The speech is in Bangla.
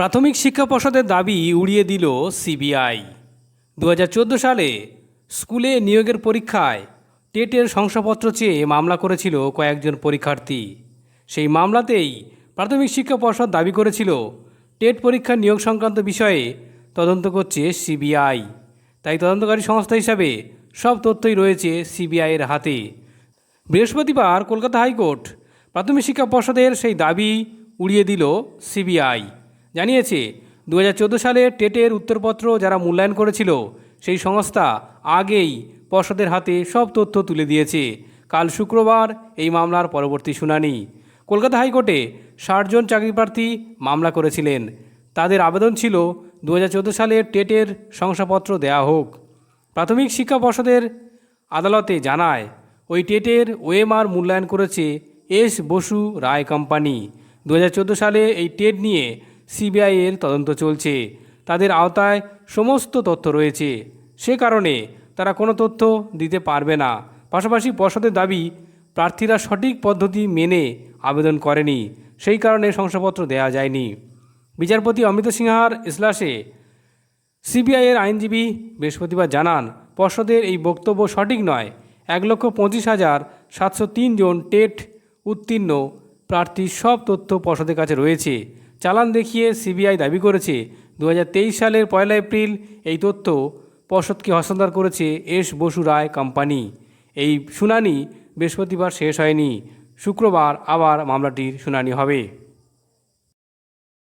প্রাথমিক শিক্ষা পর্ষদের দাবি উড়িয়ে দিল সিবিআই। দু হাজার চোদ্দ সালে স্কুলে নিয়োগের পরীক্ষায় টেটের শংসাপত্র চেয়ে মামলা করেছিল কয়েকজন পরীক্ষার্থী। সেই মামলাতেই প্রাথমিক শিক্ষা পর্ষদ দাবি করেছিল, টেট পরীক্ষা নিয়োগ সংক্রান্ত বিষয়ে তদন্ত করছে সিবিআই। তাই তদন্তকারী সংস্থা হিসাবে সব তথ্যই রয়েছে সিবিআইয়ের হাতে। বৃহস্পতিবার কলকাতা হাইকোর্ট প্রাথমিক শিক্ষা পর্ষদের সেই দাবি উড়িয়ে দিল সিবিআই। জানিয়েছে দু হাজার চোদ্দ সালে টেটের উত্তরপত্র যারা মূল্যায়ন করেছিল, সেই সংস্থা আগেই পর্ষদের হাতে সব তথ্য তুলে দিয়েছে। কাল শুক্রবার এই মামলার পরবর্তী শুনানি। কলকাতা হাইকোর্টে ষাটজন চাকরিপ্রার্থী মামলা করেছিলেন। তাদের আবেদন ছিল দু হাজার চোদ্দ সালে টেটের শংসাপত্র দেয়া হোক। প্রাথমিক শিক্ষা পর্ষদের আদালতে জানায়, ওই টেটের ওএমআর মূল্যায়ন করেছে এস বসু রায় কোম্পানি। দু হাজার চোদ্দ সালে এই টেট নিয়ে সিবিআইয়ের তদন্ত চলছে। তাদের আওতায় সমস্ত তথ্য রয়েছে। সে কারণে তারা কোনো তথ্য দিতে পারবে না। পাশাপাশি পর্ষদের দাবি, প্রার্থীরা সঠিক পদ্ধতি মেনে আবেদন করেনি। সেই কারণে শংসাপত্র দেওয়া যায়নি। বিচারপতি অমৃত সিংহার ইসলাসে সিবিআইয়ের আইনজীবী বৃহস্পতিবার জানান, পর্ষদের এই বক্তব্য সঠিক নয়। এক লক্ষ পঁচিশ হাজার সাতশো তিন জন টেট উত্তীর্ণ প্রার্থীর সব তথ্য পর্ষদের কাছে রয়েছে। চালান দেখিয়ে সিবিআই দাবি করেছে দু হাজার তেইশ সালের পয়লা এপ্রিল এই তথ্য পর্ষদকে হস্তান্তর করেছে এস বসু রায় কোম্পানি। এই শুনানি বৃহস্পতিবার শেষ হয়নি, শুক্রবার আবার মামলাটির শুনানি হবে।